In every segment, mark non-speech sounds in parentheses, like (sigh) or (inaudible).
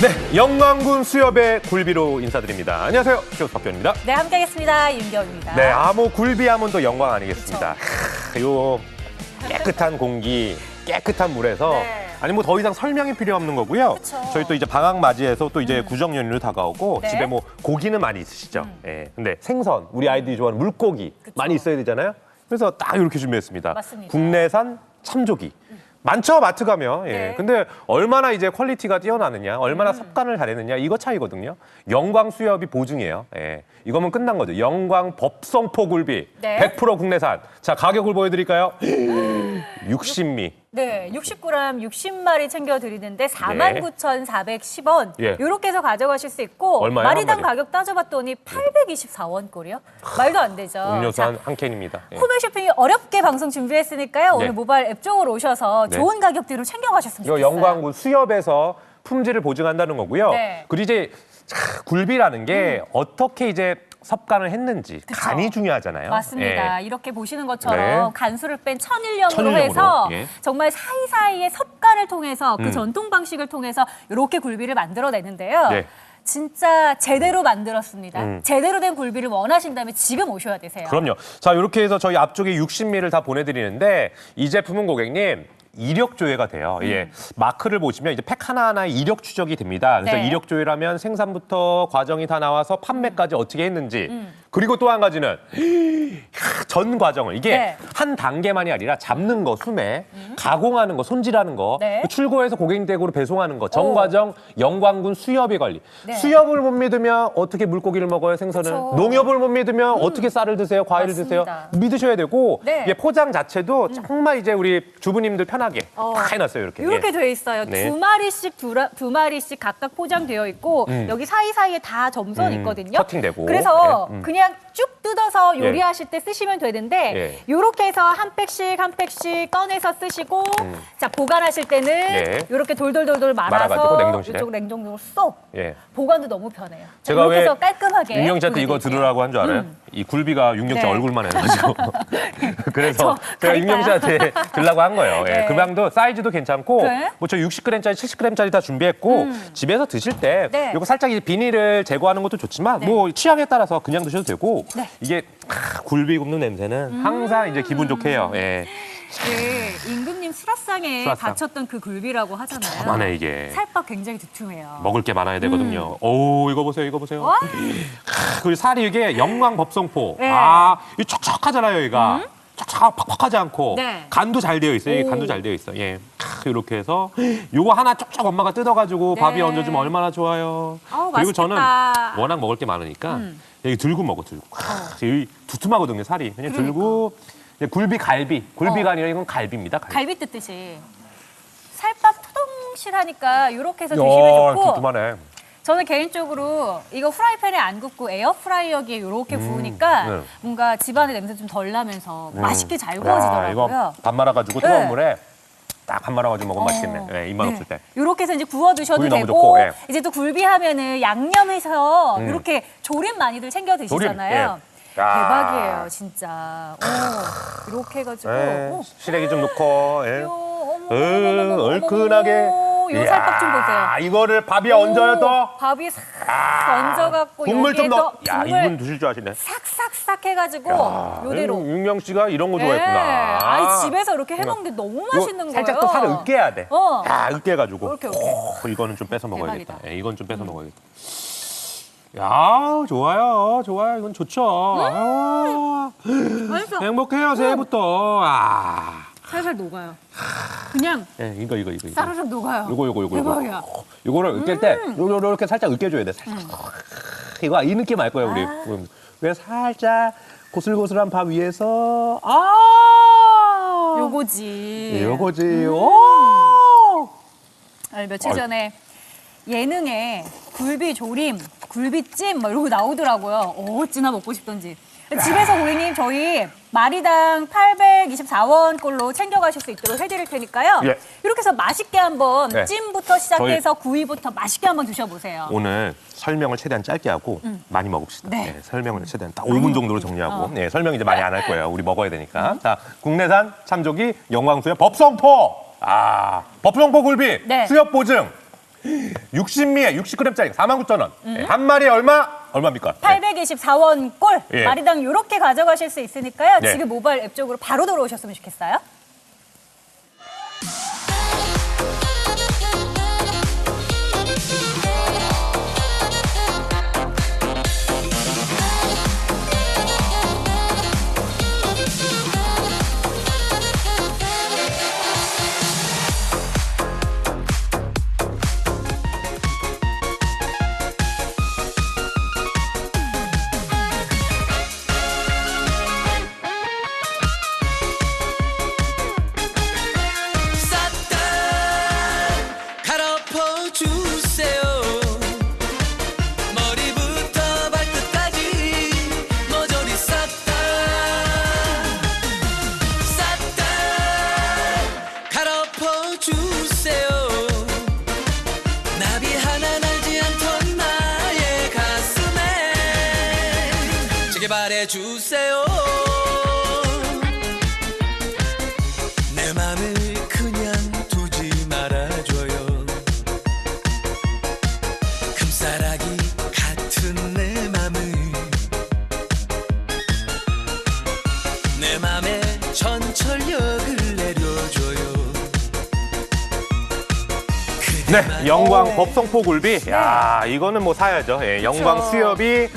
네, 영광군 수협의 굴비로 인사드립니다. 안녕하세요, 시호스 박변입니다. 네, 함께하겠습니다. 윤경입니다. 네, 아무 굴비하면 또 영광 아니겠습니다. 하, 요 깨끗한 공기, 깨끗한 물에서 네. 아니 뭐 더 이상 설명이 필요 없는 거고요. 그쵸. 음. 저희 또 이제 방학 맞이해서 또 이제 구정 연휴 다가오고 네. 음. 집에 뭐 고기는 많이 있으시죠. 예. 근데 생선, 우리 아이들이 좋아하는 물고기 그쵸. 많이 있어야 되잖아요. 그래서 딱 이렇게 준비했습니다. 맞습니다. 국내산 참조기. 많죠 마트 가면. 예. 네. 근데 얼마나 이제 퀄리티가 뛰어나느냐 얼마나 섭간을 잘했느냐 이거 차이거든요. 영광 수협이 보증이에요. 예. 이거면 끝난 거죠. 영광 법성포 굴비. 네. 100% 국내산. 자 가격을 보여드릴까요? (gasps) 60미 네, 60g 60마리 챙겨드리는데 네. 49,410원. 예. 이렇게 해서 가져가실 수 있고 얼마예요, 마리당 한 마리? 가격 따져봤더니 824원 꼴이요. 말도 안 되죠. 음료수 자, 한, 한 캔입니다 예. 코메 쇼핑이 어렵게 방송 준비했으니까요. 네. 오늘 모바일 앱 쪽으로 오셔서 네. 좋은 가격대로 챙겨가셨으면 이거 좋겠어요. 영광군 수협에서 품질을 보증한다는 거고요 네. 음. 그리고 이제 차, 굴비라는 게 어떻게 이제 섭간을 했는지 그쵸. 간이 중요하잖아요 맞습니다. 예. 이렇게 보시는 것처럼 네. 간수를 뺀 천일염으로 천일염으로, 해서 예. 정말 사이사이에 섭간을 통해서 그 음. 전통 방식을 통해서 이렇게 굴비를 만들어내는데요. 네. 진짜 제대로 만들었습니다. 음. 제대로 된 굴비를 원하신다면 지금 오셔야 되세요. 그럼요. 자, 이렇게 해서 저희 앞쪽에 60미를 다 보내드리는데 이 제품은 고객님 이력 조회가 돼요. 예. 마크를 보시면 이제 팩 하나하나에 이력 추적이 됩니다. 그래서 네. 이력 조회라면 생산부터 과정이 다 나와서 판매까지 어떻게 했는지. 음. 그리고 또 한 가지는 전 과정을 이게 네. 한 단계만이 아니라 잡는 거, 수매, 가공하는 거, 손질하는 거, 네. 출고해서 고객님 댁으로 배송하는 거, 전 오. 과정 영광군 수협의 관리. 네. 수협을 못 믿으면 어떻게 물고기를 먹어요, 생선을? 그쵸. 농협을 못 믿으면 어떻게 쌀을 드세요, 과일을 드세요? 맞습니다. 믿으셔야 되고 네. 이게 포장 자체도 정말 이제 우리 주부님들 편 하게 어. 다 해놨어요 이렇게. 이렇게 예. 돼 있어요. 네. 두 마리씩 두, 라- 두 마리씩 각각 포장되어 있고 음. 여기 사이 사이에 다 점선 음, 있거든요. 커팅되고. 그래서 네, 음. 그냥 쭉 뜯어서 예. 요리하실 때 쓰시면 되는데 예. 이렇게 해서 한 팩씩 한 팩씩 꺼내서 쓰시고 자 보관하실 때는 음. 예. 이렇게 돌돌돌돌 말아서 말아가지고 냉동실에. 이쪽 냉동실로 쏙 예. 보관도 너무 편해요. 자, 제가 이렇게 왜 해서 깔끔하게 윤경씨한테 이거 보내드릴게요. 들으라고 한 줄 알아요? 이 굴비가 윤경씨 네. 얼굴만 해가지고 (laughs) (laughs) 그래서 저 제가? 윤경씨한테 들라고 한 거예요. 예. 네. 그 방도 사이즈도 괜찮고 네. 뭐저 60g짜리, 70g짜리 다 준비했고 집에서 드실 때 네. 이거 살짝 이제 비닐을 제거하는 것도 좋지만 뭐 취향에 따라서 그냥 드셔도 되고 네. 이게 아, 굴비 굽는 냄새는 항상 이제 기분 좋게 해요. 예. 네, 임금님 수라상에 수라상. 바쳤던 그 굴비라고 하잖아요. 많아 이게. 살밥 굉장히 두툼해요. 먹을 게 많아야 되거든요. 오, 이거 보세요, 이거 보세요. 음. 와. 그리고 살이 이게 영광 법성포. 네. 아, 이 촉촉하잖아요, 얘가. 촉촉 팍팍하지 않고 네. 간도 잘 되어 있어요. 이. 간도 잘 되어 있어. 예, 이렇게 해서 요거 하나 쪽쪽 엄마가 뜯어가지고 네. 밥에 얹어주면 얼마나 좋아요. 아우, 그리고 저는 맛있겠다. 음. 워낙 먹을 게 많으니까 여기 들고 먹어 들고. 이 두툼하거든요 살이. 그냥 그러니까. 들고 그냥 굴비 갈비. 굴비가 어. 아니라 이건 갈비입니다. 갈비. 갈비 뜯듯이 살밥 투덩실하니까 이렇게 해서 야, 드시면 좋고 두툼하네. 저는 개인적으로 이거 프라이팬에 안 굽고 에어프라이어기에 이렇게 구우니까 네. 뭔가 집안의 냄새 좀 덜 나면서 음. 맛있게 잘 야, 구워지더라고요. 밥 말아가지고 뜨거운 네. 물에 딱 밥 말아가지고 먹으면 맛있겠네. 어. 예, 입맛 없을 때. 이렇게 해서 이제 구워 드셔도 굴이 너무 되고 좋고, 예. 이제 또 굴비 하면은 양념해서 음. 이렇게 조림 많이들 챙겨 드시잖아요. 예. 야. 대박이에요, 진짜. 오, 이렇게 해가지고 예, 오, 시래기 좀 넣고. 예. 어머, 음, 어머, 어머, 어머, 얼큰하게. 어머, 요 살밥 좀 보세요. 이야, 이거를 밥에 얹어요 또. 오, 밥이 싹 얹어갖고 국물 좀 넣어. 또 야, 국물 이분 드실 줄 아시네. 싹싹싹 해가지고 야, 요대로. 윤경 씨가 이런 거 네. 좋아했구나. 아니 집에서 이렇게 해먹는데 너무 이거 맛있는 거예요. 살짝 또 살을 으깨야 돼. 어. 야, 으깨가지고. 이렇게, 이렇게. 오, 이거는 좀 뺏어 먹어야겠다. 대박이다. 음. 예, 이건 좀 뺏어 먹어야겠다. 야, 좋아요. 좋아요. 이건 좋죠. 아유, 맛있어. 행복해요, 새해부터. 아. 살살 녹아요. 그냥 예, 이거, 이거, 이거. 이거. 싸르륵 녹아요. 요거, 요거, 요거. 대박이야. 음. 요거. 요거를 으깰 때, 요거, 요렇게 살짝 으깨줘야 돼. 살짝. 이거 이 느낌 알 거예요, 우리. 아. 음. 왜 살짝 고슬고슬한 밥 위에서, 아! 요거지. 예, 요거지. 음. 오! 아니, 며칠. 전에 예능에 굴비 조림, 굴비찜 막 이러고 나오더라고요. 어찌나 먹고 싶던지. 집에서 고객님 저희 마리당 824원 꼴로 챙겨가실 수 있도록 해드릴 테니까요. 예. 이렇게 해서 맛있게 한번 네. 찜부터 시작해서 구이부터 맛있게 한번 드셔보세요. 오늘 설명을 최대한 짧게 하고 많이 먹읍시다. 음. 네. 네, 설명을 최대한 딱 5분 정도로 정리하고. 어. 음. 네, 설명 이제 많이 안 할 거예요. 우리 먹어야 되니까. 자, 국내산 참조기 영광수의 법성포. 아, 법성포 굴비 네. 수협 보증. 60미에 60g짜리 49,000원. 네, 한 마리에 얼마? 얼마입니까? 네. 824원 꼴 예. 마리당 이렇게 가져가실 수 있으니까요. 네. 지금 모바일 앱 쪽으로 바로 들어오셨으면 좋겠어요. 지게 바래 주세요 내 맘을 그냥 두지 말아줘요 금사라기 같은 내 맘을 내 맘에 전철역을 내려줘요 네, 영광 법성포 굴비. 야, 이거는 뭐 사야죠. 예, 영광. 수협이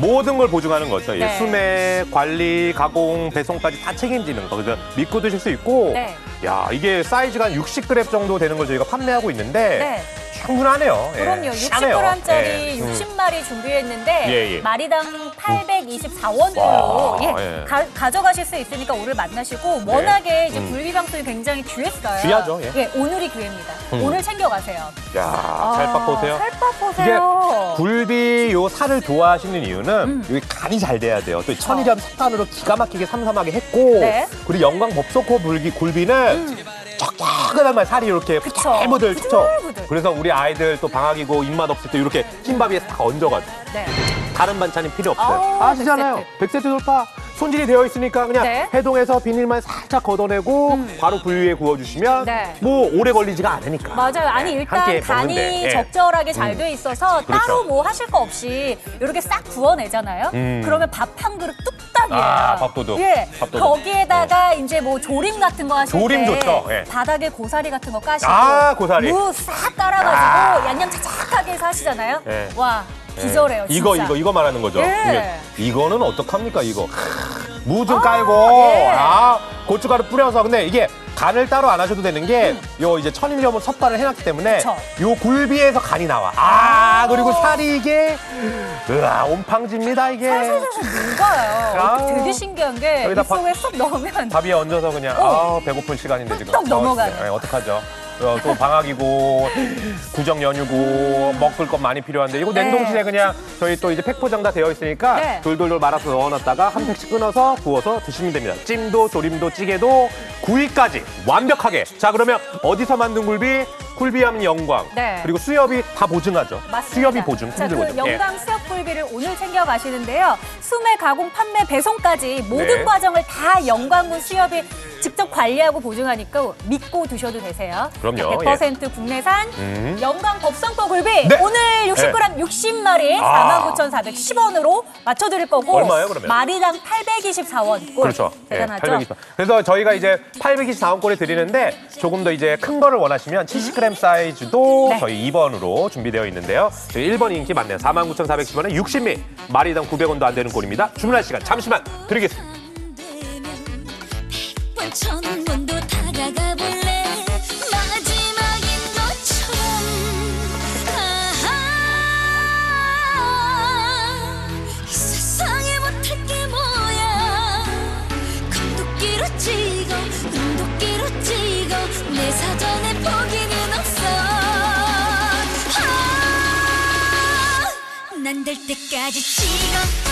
모든 걸 보증하는 거죠. 예, 네. 수매, 관리, 가공, 배송까지 다 책임지는 거. 그래서 믿고 드실 수 있고. 네. 야, 이게 사이즈가 한 60g 정도 되는 걸 저희가 판매하고 있는데 네. 충분하네요. 예, 그럼요. 싸네요. 60g짜리 예, 음. 60마리 준비했는데 예, 예. 마리당 824원으로 와, 예, 예. 가, 져가실수 있으니까 오늘 만나시고 워낙에 이제 굴비 방송이 굉장히 귀했어요. 귀하죠, 예. 오늘이 기회입니다. 음. 오늘 챙겨가세요. 야, 살밥 보세요. 아, 살밥 이게 보세요. 굴비 요 살을 좋아하시는 이유는 음. 여기 간이 잘 돼야 돼요. 또 천일염 석탄으로 기가 막히게 삼삼하게 했고 네. 그리고 영광 법소코 불기 굴비는 쩍쩍한 말 살이 이렇게 음. 그쵸. 부들부들 그쵸? 부들부들. 그래서 우리 아이들 또 방학이고 입맛 없을 때 이렇게 흰밥 위에 딱 얹어가지고 네. 다른 반찬이 필요 없어요. 아우, 아시잖아요. 100세트 돌파 손질이 되어 있으니까 그냥 네. 음. 해동해서 비닐만 살짝 걷어내고 바로 불 위에 구워주시면 네. 뭐 오래 걸리지가 않으니까. 맞아요. 아니 네, 일단 함께 간이 먹는데. 예. 적절하게 잘 돼 있어서 그렇죠. 따로 뭐 하실 거 없이 이렇게 싹 구워내잖아요. 음. 그러면 밥 한 그릇 뚝딱이에요. 아, 밥도둑. 예. 밥도둑. 거기에다가 이제 뭐 조림 같은 거 하실 조림 때 좋죠. 예. 바닥에 고사리 같은 거 까시고 아, 고사리. 무싹 깔아가지고 양념 차작하게 해서 하시잖아요. 예. 와 기절해요. 예. 이거 진짜. 이거 이거 말하는 거죠. 예. 이게 이거는 어떡합니까 이거? 무좀 아, 깔고 예. 아 고춧가루 뿌려서 근데 이게 간을 따로 안 하셔도 되는 게 음. 요 이제 천일염을 섭발을 해놨기 때문에 그쵸. 요 굴비에서 간이 나와. 아 그리고 살이 이게 으아 온팡집니다 이게. 살살살살 녹아요. 아우. 되게 신기한 게 여기다 입속에 쏙 넣으면 밥 위에 얹어서 그냥 어. 아 배고픈 시간인데 지금. 넘어가네. 네, 어떡하죠? 어, 또 방학이고 구정 연휴고 먹을 것 많이 필요한데 이거 네. 냉동실에 그냥 저희 또 이제 팩 포장 다 되어 있으니까 네. 돌돌돌 말아서 넣어놨다가 한 팩씩 끊어서 부어서 드시면 됩니다. 찜도 조림도 찌개도 구이까지 완벽하게. 자 그러면 어디서 만든 굴비? 굴비하면 영광. 네. 그리고 수협이 다 보증하죠. 맞습니다. 수협이 보증, 자, 품질 그 보증. 예. 영광 수협 굴비를 오늘 챙겨 가시는데요. 수매, 가공, 판매, 배송까지 모든 네. 과정을 다 영광군 수협이 직접 관리하고 보증하니까 믿고 드셔도 되세요. 그럼요. 100% 국내산 음. 영광 법성포 굴비 네. 오늘 60g 60마리 아. 49,410원으로 맞춰드릴 거고 얼마예요, 그러면? 마리당 824원. 꼴. 그렇죠. 예, 대단하죠? 824. 그래서 저희가 이제 824원 꼴에 드리는데 조금 더 이제 큰 거를 원하시면 70g 사이즈도 네. 저희 2번으로 준비되어 있는데요. 저희 1번 인기 많네요. 49,410원에 60미. 마리당 900원도 안 되는 꼴입니다. 주문할 시간 잠시만 드리겠습니다. 될 때까지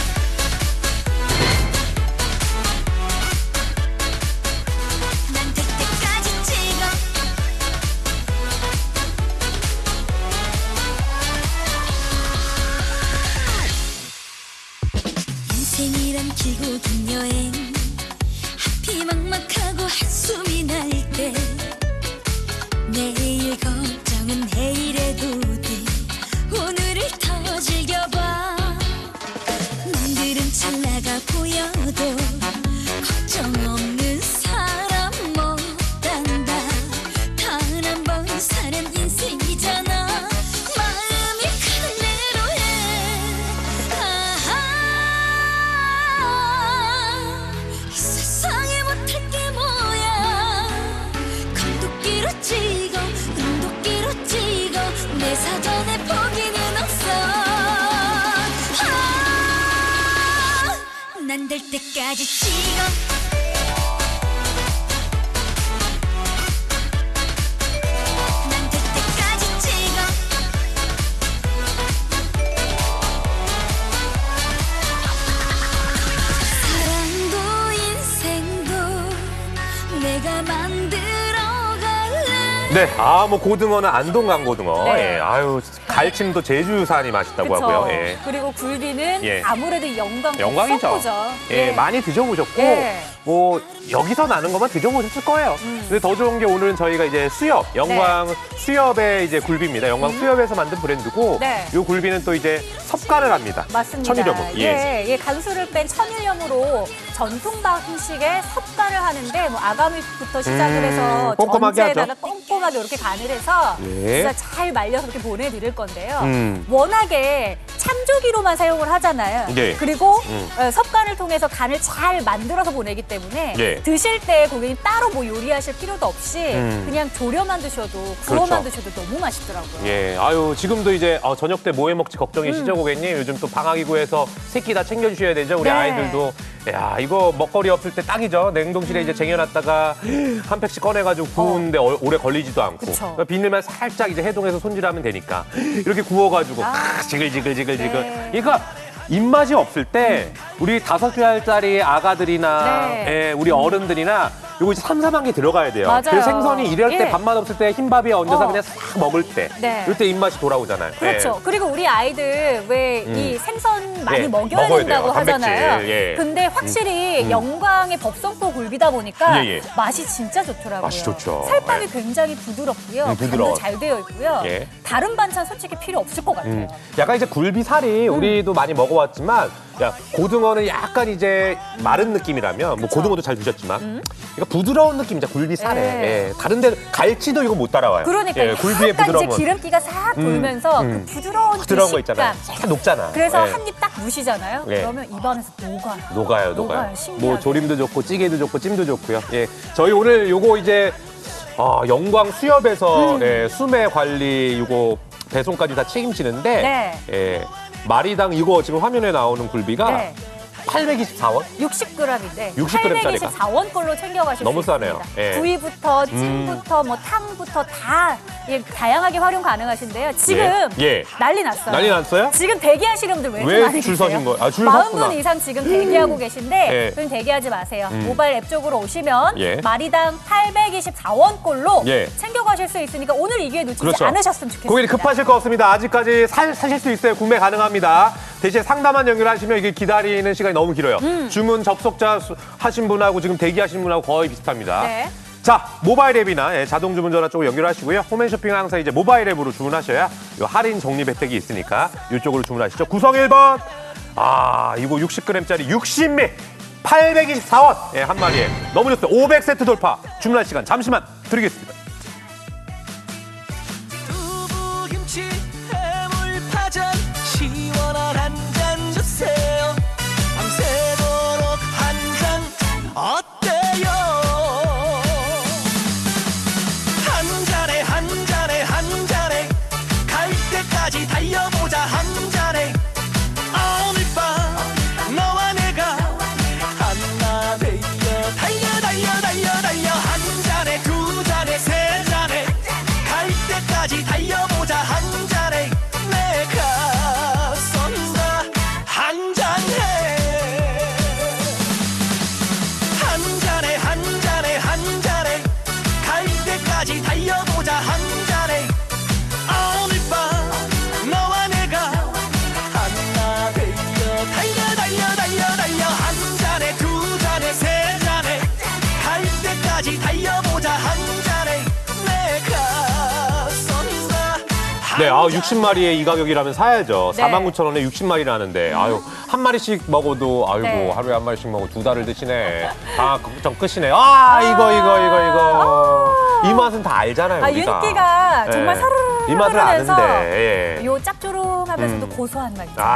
네, 아, 뭐 고등어는 안동 강고등어. 네. 예, 아유, 갈치도 제주산이 맛있다고 그쵸. 하고요. 예. 그리고 굴비는 예. 아무래도 영광 영광이죠. 죠 예, 많이 드셔보셨고, 예. 뭐, 여기서 나는 것만 드셔보셨을 거예요. 음. 근데 더 좋은 게 오늘은 저희가 이제 수협, 영광 수협의 이제 굴비입니다. 영광 수협에서 만든 브랜드고, 음. 네. 이 굴비는 또 이제 섭가를 합니다. 맞습니다. 천일염으로. 예. 예, 예, 간수를 뺀 천일염으로 전통 방식의 섭간을 하는데 뭐 아가미부터 시작을 음, 해서 꼼꼼하게 전체에다가. 꼼꼼하게 이렇게 간을 해서 예. 진짜 잘 말려서 이렇게 보내드릴 건데요. 음. 워낙에 참조기로만 사용을 하잖아요. 예. 그리고 음. 어, 섭간을 통해서 간을 잘 만들어서 보내기 때문에 예. 드실 때 고객님 따로 뭐 요리하실 필요도 없이 음. 그냥 조려만 드셔도 구워만 그렇죠. 드셔도 너무 맛있더라고요. 예, 아유 지금도 이제 어, 저녁 때 뭐 해 먹지 걱정이시죠 음. 고객님? 요즘 또 방학이고 해서 새끼 다 챙겨주셔야 되죠 우리 네. 아이들도. 야 이거 먹거리 없을 때 딱이죠. 냉동실에 음. 이제 쟁여놨다가 (gasps) 한 팩씩 꺼내가지고 구우는데 어, 오래 걸리지도 않고. 그쵸. 그러니까 비늘만 살짝 이제 해동해서 손질하면 되니까 이렇게 구워가지고 아. 크, 지글지글지글지글. 네. 그러니까. 입맛이 없을 때 우리 다섯 살짜리 아가들이나 네. 예, 우리 어른들이나 요거 이제 삼삼한 게 들어가야 돼요. 맞아요. 그래서 생선이 이럴 때 예. 밥맛 없을 때 흰밥에 얹어서 어. 그냥 싹 먹을 때 네. 이때 입맛이 돌아오잖아요. 그렇죠. 예. 그리고 우리 아이들 왜이 음. 생선 많이 예, 먹여야 먹어야 된다고 돼요. 하잖아요. 예. 근데 확실히 영광의 법성포 굴비다 보니까 예, 예. 맛이 진짜 좋더라고요. 맛이 좋죠. 살밥이 예. 굉장히 부드럽고요. 음, 부드러워. 간도 잘 되어 있고요. 예. 다른 반찬 솔직히 필요 없을 것 같아요. 음, 약간 이제 굴비 살이 음. 우리도 많이 먹어왔지만 야 고등어는 약간 이제 마른 느낌이라면 뭐 고등어도 잘 드셨지만 그러니까 부드러운 느낌이죠 굴비 살에 음. 예. 예, 다른 데 갈치도 이거 못 따라와요. 그러니까 예, 굴비의 약간 부드러움은 이제 기름기가 싹 돌면서 음. 그 부드러운 부드러운 그 거 있잖아요. 식감. 살짝 녹잖아. 그래서 예. 한 입 딱 무시잖아요. 예. 그러면 입안에서 녹아요. 녹아요, 녹아요. 녹아요, 신기하게. 뭐 조림도 좋고 찌개도 좋고 찜도 좋고요. 예, 저희 오늘 요거 이제 아, 영광 수협에서 음. 예, 수매 관리 요거 배송까지 다 책임지는데 네. 예, 마리당 이거 지금 화면에 나오는 굴비가 네. 824원? 60g인데 60g 짜리가. 824원 꼴로 챙겨가실 너무 수 싸네요. 있습니다. 예. 구이부터 찜부터 뭐 탕부터 다 예, 다양하게 활용 가능하신데요. 지금 예. 예. 난리 났어요. 난리 났어요? 지금 대기하시는 분들 왜왜 이렇게 많이 줄 계세요? 서신 거예요? 아, 줄 40분 섰구나. 이상 지금 대기하고 계신데 예. 음. 그럼 대기하지 마세요. 모바일 앱 쪽으로 오시면 예. 마리당 824원 꼴로 예. 챙겨가실 수 있으니까 오늘 이 기회 놓치지 그렇죠. 않으셨으면 좋겠습니다. 고객님 급하실 거 없습니다. 아직까지 사, 사실 수 있어요. 구매 가능합니다. 대신 상담만 연결하시면 이게 기다리는 시간이 너무 길어요. 음. 주문 접속자 수- 하신 분하고 지금 대기하신 분하고 거의 비슷합니다. 네. 자, 모바일 앱이나 예, 자동 주문 전화 쪽으로 연결하시고요. 홈앤쇼핑은 항상 이제 모바일 앱으로 주문하셔야 요 할인 적립 혜택이 있으니까 이쪽으로 주문하시죠. 구성 1번. 아, 이거 60g짜리 60미 824원. 예, 한 마리에. 너무 좋습니다. 500세트 돌파. 주문할 시간 잠시만 드리겠습니다. 두부김치 네, 아 잔에 60마리에 이 가격이라면 사야죠. 네. 49,000원에 60마리라는데, 아유, 한 마리씩 먹어도, 아이고, 네. 하루에 한 마리씩 먹어 두 달을 드시네. (laughs) 아, 걱정 끝이네. 아, 이거, 이거, 이거, 이거. 이 맛은 다 알잖아요, 아, 우리가. 윤기가 네. 정말 사르르 이 맛을 흐르면서 아는데. 예. 요 짭조름하면서도 고소한 맛. 있잖아요. 아,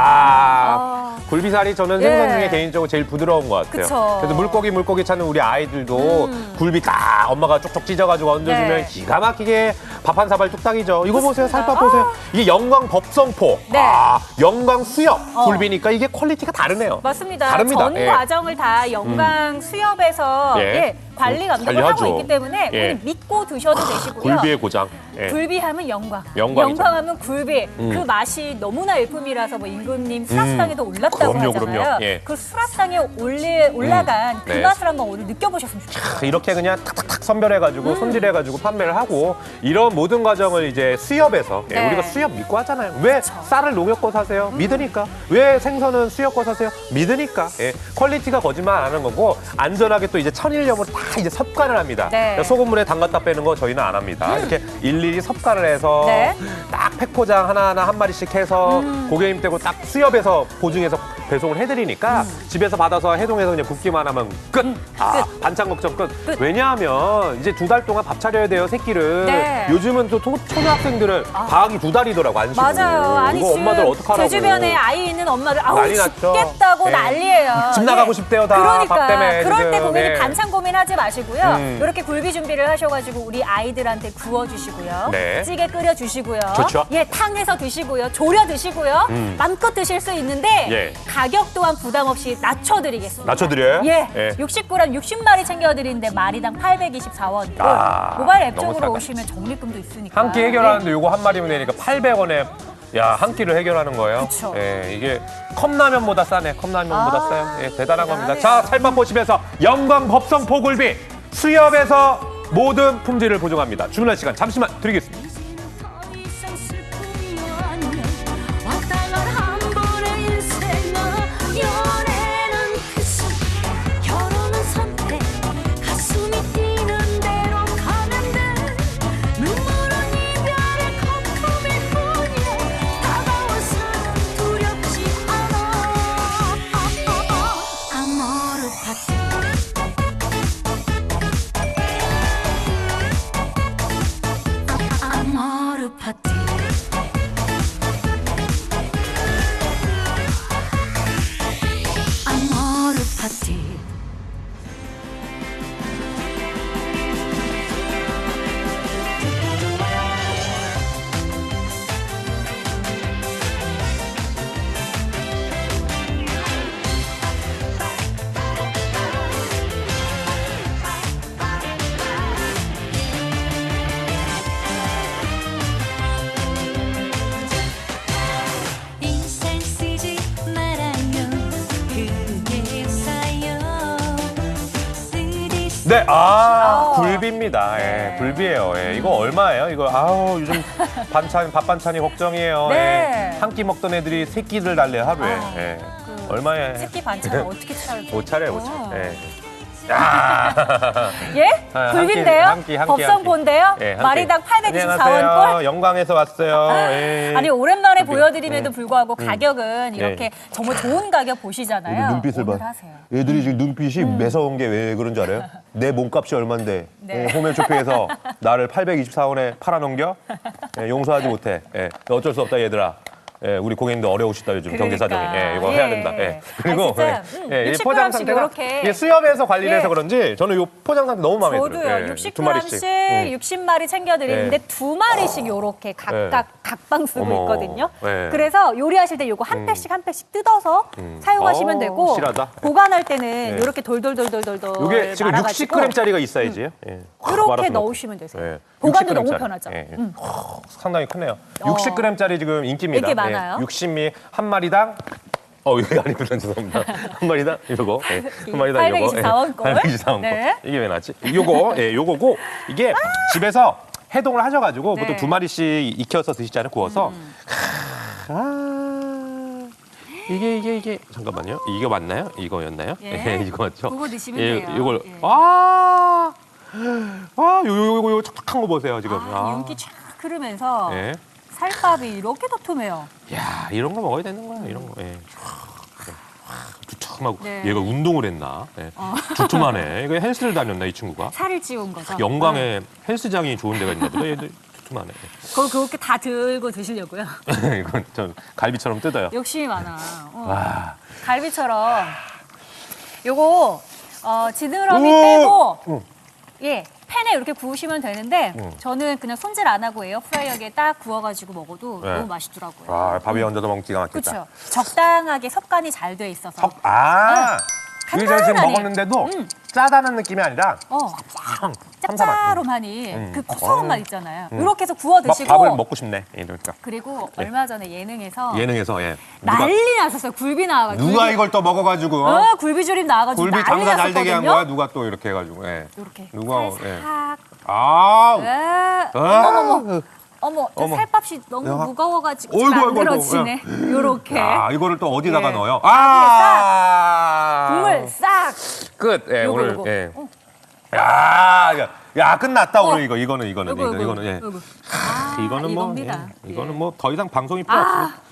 아. 굴비살이 저는 예. 생선 중에 개인적으로 제일 부드러운 것 같아요. 그쵸. 그래서 물고기 물고기 찾는 우리 아이들도 굴비 딱 엄마가 쪽쪽 찢어가지고 얹어주면 네. 기가 막히게 밥 한 사발 뚝딱이죠. 이거 보세요, 그렇습니다. 보세요. 이게 영광 법성포, 네. 아, 영광 수협 어. 굴비니까 이게 퀄리티가 다르네요. 맞습니다. 다릅니다. 전 예. 과정을 다 영광 수협에서 예. 예, 관리 감독을 관리하죠. 하고 있기 때문에 예. 믿고 드셔도 되시고요. 굴비의 고장. 예. 굴비하면 영광. 영광이죠. 영광하면 굴비. 음. 그 맛이 너무나 일품이라서 뭐 임금님 수락상에 더 올랐다고 그럼요, 하잖아요. 그럼요. 예. 그 수락상에 올리, 올라간 그 네. 맛을 한번 오늘 느껴보셨으면 좋겠어요. 이렇게 그냥 탁탁탁 선별해가지고 음. 손질해가지고 판매를 하고 이런 모든 과정을 이제 수협에서 예, 네. 우리가 수협 믿고 하잖아요. 왜 쌀을 녹였고 사세요? 믿으니까. 왜 생선은 수협고 사세요? 믿으니까. 예, 퀄리티가 거짓말 안 하는 거고 안전하게 또 이제 천일염으로 다 이제 섭간을 합니다. 네. 소금물에 담갔다 빼는 거 저희는 안 합니다. 이렇게 일일이 섭간을 해서 네. 딱 팩포장 하나하나 한 마리씩 해서 음. 고객님 떼고 딱 수협에서 보증해서 배송을 해드리니까 음. 집에서 받아서 해동해서 그냥 굽기만 하면 끝. 아, 반찬 걱정 끝. 끝. 왜냐하면 이제 두 달 동안 밥 차려야 돼요, 새끼를. 네. 요즘은 또 초- 초등학생들은 방학이 두 달이더라고, 안 쉬고. 맞아요. 아니 이거 지금 엄마들 어떡하라고. 제 주변에 아이 있는 엄마들 아우 난리 났죠. 죽겠다고 네. 난리예요. 집 나가고 싶대요, 다. 그러니까 밥 때문에 그럴 때 지금. 고객님 네. 반찬 고민하지 마시고요. 음. 이렇게 굴비 준비를 하셔가지고 우리 아이들한테 구워주시고요. 네. 찌개 끓여주시고요. 좋죠. 예, 탕 해서 드시고요. 졸여 드시고요. 음. 맘껏 드실 수 있는데 예. 가격 또한 부담 없이 낮춰드리겠습니다. 낮춰드려요? 예, 예. 60g 60마리 챙겨드리는데 마리당 824원. 아, 모바일 앱 너무 쪽으로 싸다. 오시면 적립금도 있으니까. 한 끼 해결하는데 요거 한 마리면 되니까 800원에 야, 한 끼를 해결하는 거예요. 그쵸. 예, 이게 컵라면보다 싸네. 컵라면보다 아, 싸요. 예, 대단한 겁니다. 대단하네요. 자, 찰밥 보시면서 영광 법성 포굴비 수협에서 모든 품질을 보증합니다. 주문할 시간 잠시만 드리겠습니다. 네, 아, 어. 굴비입니다. 예, 네. 굴비예요. 예, 이거 얼마예요? 이거 아우 요즘 반찬 밥 반찬이 걱정이에요. 네. 예, 한 끼 먹던 애들이 세 끼를 달래요 하루에. 아, 예. 그 얼마에? 새끼 반찬을 (laughs) 어떻게 차려요? 못 차려요, 못 차려. 어. 예. 야. (laughs) 예? 아, 한 끼, 굴비인데요? 한 끼, 한 끼, 한 끼. 법성본데요? 예, 한 끼. 마리당 824원 안녕하세요. 꼴? 영광에서 왔어요. 예. 아니 오랜만에 굴비. 보여드림에도 음. 불구하고 가격은 이렇게 예. 정말 좋은 가격 보시잖아요. 눈빛을 오늘 봐. 하세요. 얘들이 지금 눈빛이 매서운 게 왜 그런 줄 알아요? (laughs) 내 몸값이 얼만데 네. 예, 홈앤 쇼핑에서 나를 824원에 팔아넘겨? 예, 용서하지 못해. 예, 어쩔 수 없다 얘들아. 예, 우리 고객님도 어려우시다 요즘 경제 사정이. 예, 이거 해야 된다. 예. 그리고 그러니까. 아, 예, 진짜, 음, 예, 이 60g 포장 씩 상태가 요렇게. 이게 수협에서 관리를 해서 예. 그런지 저는 이 포장 상태 너무 마음에 저도요. 들어요. 예, 60g씩 음. 60마리 챙겨드리는데 예. 두 마리씩 요렇게 각각 각방 쓰고 어머. 있거든요. 예. 그래서 요리하실 때 요거 한 팩씩 한 팩씩 뜯어서 사용하시면 어, 되고 실하다. 보관할 때는 예. 요렇게 돌돌돌돌돌돌 이게 지금 말아가지고 60g짜리가 있어야지. 예. 이렇게 말아서. 넣으시면 되세요. 예. 보관도 60g 너무. 편하죠. 예. 음. 어, 상당히 크네요. 어. 60g짜리 지금 인기입니다. 인기 많아요. 예. 60미 한 마리당 어, 이거 아니구나. 죄송합니다. 한 마리당 이거. 예. 한 마리당 이거. 824원 꼴. 824원 꼴. 네. 이게 왜 나지? 요거. 예, 요거고 이게 집에서 해동을 하셔 가지고 네. 음. 보통 두 마리씩 익혀서 드시잖아요. 구워서. 아. 이게 이게 이게 잠깐만요. 이거 맞나요? 이거였나요? 예. 이거 맞죠? 그거 드시면 예, 돼요. 이걸 예. 아. 아, 요, 요, 요, 요, 촉촉한 거 보세요, 지금. 아, 윤기 쫙 흐르면서 예. 살밥이 이렇게 도톰해요. 야, 이런 거 먹어야 되는 거야, 이런 거. 예. 두툼하고. 네. 얘가 운동을 했나? 예. 두툼하네. 이거 헬스를 다녔나, 이 친구가? 살을 찌운 거죠. 영광에 헬스장이 좋은 데가 있나 보다. 얘들 두툼하네. (laughs) 그거 그렇게 다 들고 드시려고요. (laughs) 이건 좀 갈비처럼 뜯어요. 욕심이 많아. 어. 와. 갈비처럼 요거 어, 지느러미 오! 빼고 응. 예 팬에 이렇게 구우시면 되는데 응. 저는 그냥 손질 안 하고 에어프라이어에 딱 구워가지고 먹어도 네. 너무 맛있더라고요. 와, 밥 위에 얹어서 먹기가 막히다. 그렇죠. 적당하게 섭간이 잘 돼 있어서. 석, 아. 이게 제가 지금 간단하네. 먹었는데도 음. 짜다는 느낌이 아니라 어, 참 삼삼한. 짭짤하니 음. 그 고소한 어. 맛 있잖아요. 이렇게 해서 구워 막 드시고 밥을 먹고 싶네. 이러니까. 그리고 얼마 전에 예능에서 예능에서 예. 누가, 난리 났었어요. 굴비 나와가지고. 누가 이걸 또 먹어가지고 어? 어, 굴비조림 나와가지고 굴비 난리 장사 잘 되게 한 났었거든요. 거야? 누가 또 이렇게 해가지고. 예. 이렇게 누가, 살짝. 아. 아, 아. 어머머. 어머, 저 어머. 살밥이 너무 야. 무거워가지고 어이구, 잘 안 어이구, 어이구. 들어지네. 요렇게 야, 이거를 또 어디다가 예. 넣어요? 아. 국물 싹. 끝. 예, 요거, 오늘 요거. 예. 어. 야, 야, 야, 끝났다 어. 오늘 이거 이거는 이거는 이거, 이거는 예. 아, 이거는 뭐 이겁니다. 예, 이거는 예. 뭐더 이상 방송이 필요 아, 없어요.